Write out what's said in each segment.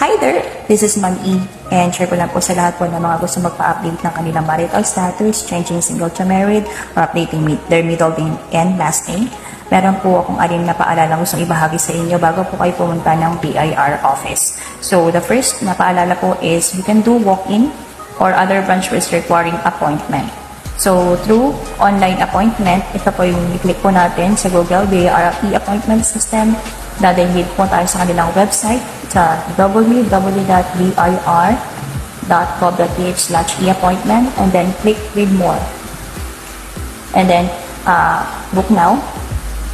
Hi there! This is Ma'am E. And share ko lang po sa lahat po ng mga gusto magpa-update ng kanilang marital status, changing single to married, or updating their middle name and last name. Meron po akong aling na paalala gustong ibahagi sa inyo bago po kayo pumunta ng BIR office. So, the first na paalala po is you can do walk-in or other branch is requiring appointment. So, through online appointment, ito po yung i-click po natin sa Google BIR e-appointment system. Dadalhin po tayo sa kanilang website sa www.bir.gov.ph slash e-appointment and then click read more. And then, uh, book now.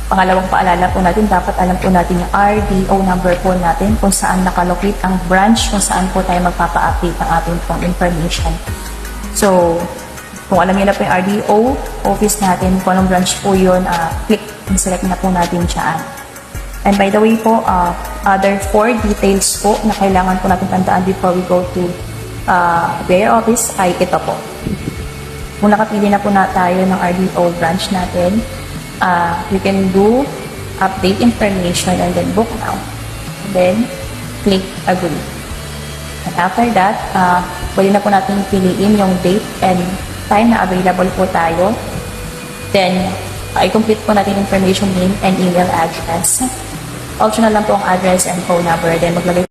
Pangalawang paalala po natin, dapat alam po natin yung RDO number po natin kung saan nakalocate ang branch kung saan po tayo magpapa-update ng ating pong information. So, kung alam niyo na po yung RDO, office natin, kung anong branch po yun, uh, click and select na po natin dyan. And by the way po, uh, other four details po na kailangan po natin tandaan before we go to uh, their office ay ito po. Kung nakapili na po na tayo ng RDO branch natin, uh, you can do update information and then book now. Then, click agree. And after that, uh, pwede na po natin piliin yung date and time na available po tayo. Then, i-complete po natin information name and email address. Optional lang po ang address and phone number. Then, maglagay